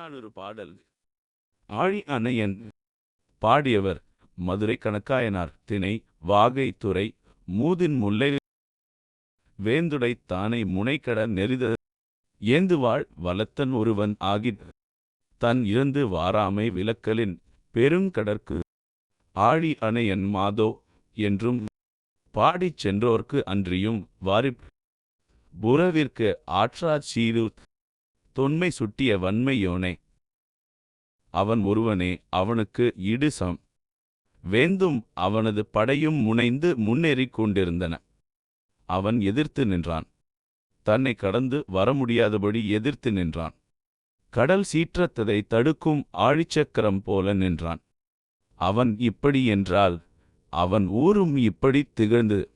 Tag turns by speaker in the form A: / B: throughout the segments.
A: புறநானூறு பாடல். ஆழி அன்னையன் பாடியவர் மதுரை கணக்காயனார் திணை வாகை துறை மூதின் முல்லை வேந்துடை தானை முனைக்கட நெறித ஏந்துவாள் வலத்தன் ஒருவன் ஆகி தன் இறந்து வாராமை விலக்கலின் பெருங்கடற்கு ஆழி அணையன் மாதோ என்றும் பாடிச் சென்றோர்க்கு அன்றியும் வாரிப் புறவிற்கு ஆற்றாச் சீரு தொன்மை சுட்டிய வன்மையோனே. அவன் ஒருவனே அவனுக்கு இடுசம். வேந்தும் அவனது படையும் முனைந்து முன்னேறிக் கொண்டிருந்தன. அவன் எதிர்த்து நின்றான். தன்னை கடந்து வர முடியாதபடி எதிர்த்து நின்றான். கடல் சீற்றத்ததை தடுக்கும் ஆழிச்சக்கரம் போல நின்றான். அவன் இப்படி என்றால் அவன் ஊரும் இப்படி திகழ்ந்து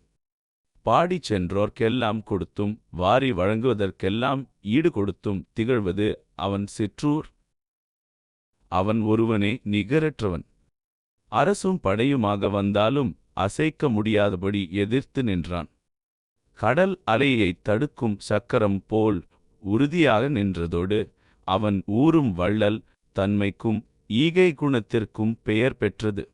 A: பாடிச் சென்றோர்க்கெல்லாம் கொடுத்தும் வாரி வழங்குவதற்கெல்லாம் ஈடு கொடுத்தும் திகழ்வது அவன் சிற்றூர். அவன் ஒருவனே நிகரற்றவன். அரசும் படையுமாக வந்தாலும் அசைக்க முடியாதபடி எதிர்த்து நின்றான். கடல் அலையைத் தடுக்கும் சக்கரம் போல் உறுதியாக நின்றதோடு அவன் ஊறும் வள்ளல் தன்மைக்கும் ஈகை குணத்திற்கும் பெயர் பெற்றது.